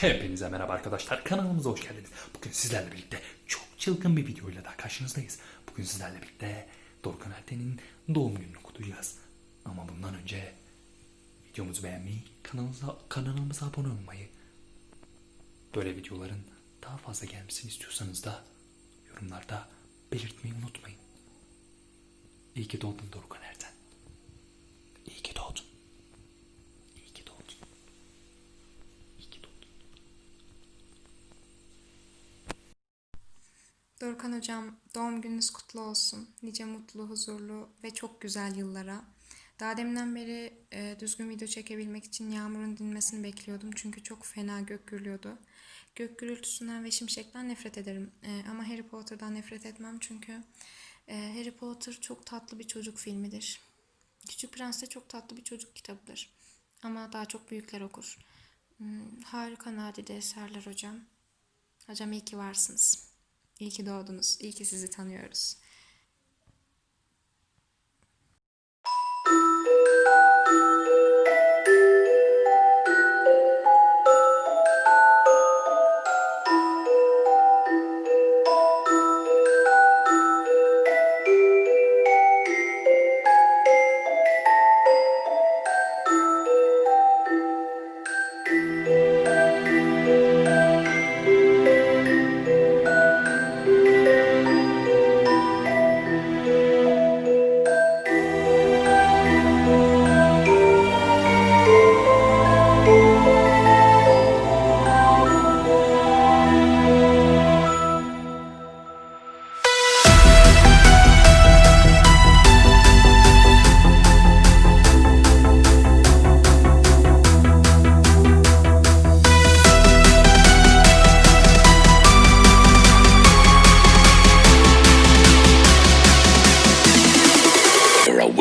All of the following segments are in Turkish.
Hepinize merhaba arkadaşlar. Kanalımıza hoş geldiniz. Bugün sizlerle birlikte çok çılgın bir videoyla daha karşınızdayız. Bugün sizlerle birlikte Dorukhan Erten'in doğum gününü kutlayacağız. Ama bundan önce videomuzu beğenmeyi, kanalımıza, kanalımıza abone olmayı, böyle videoların daha fazla gelmesini istiyorsanız da yorumlarda belirtmeyi unutmayın. İyi ki doğdun Dorukhan Erten. İyi ki doğdun. İyi ki doğdun. İyi ki doğdun. Dorukhan Hocam doğum gününüz kutlu olsun. Nice mutlu, huzurlu ve çok güzel yıllara. Daha deminden beri e, düzgün video çekebilmek için yağmurun dinmesini bekliyordum. Çünkü çok fena gök gürlüyordu. Gök gürültüsünden ve şimşekten nefret ederim. E, ama Harry Potter'dan nefret etmem çünkü e, Harry Potter çok tatlı bir çocuk filmidir. Küçük Prens de çok tatlı bir çocuk kitabıdır. Ama daha çok büyükler okur. Hmm, harika nadide eserler hocam. Hocam iyi ki varsınız. İyi ki doğdunuz. İyi ki sizi tanıyoruz.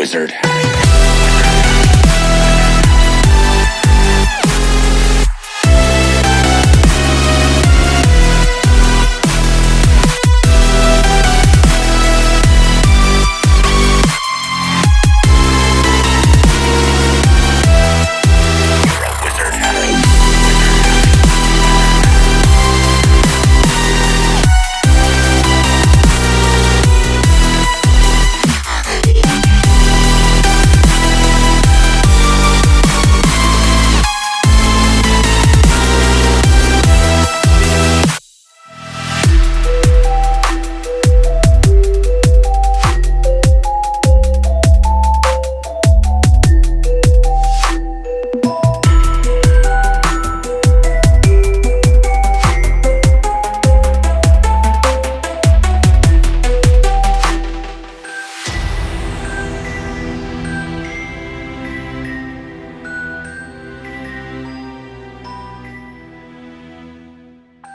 wizard.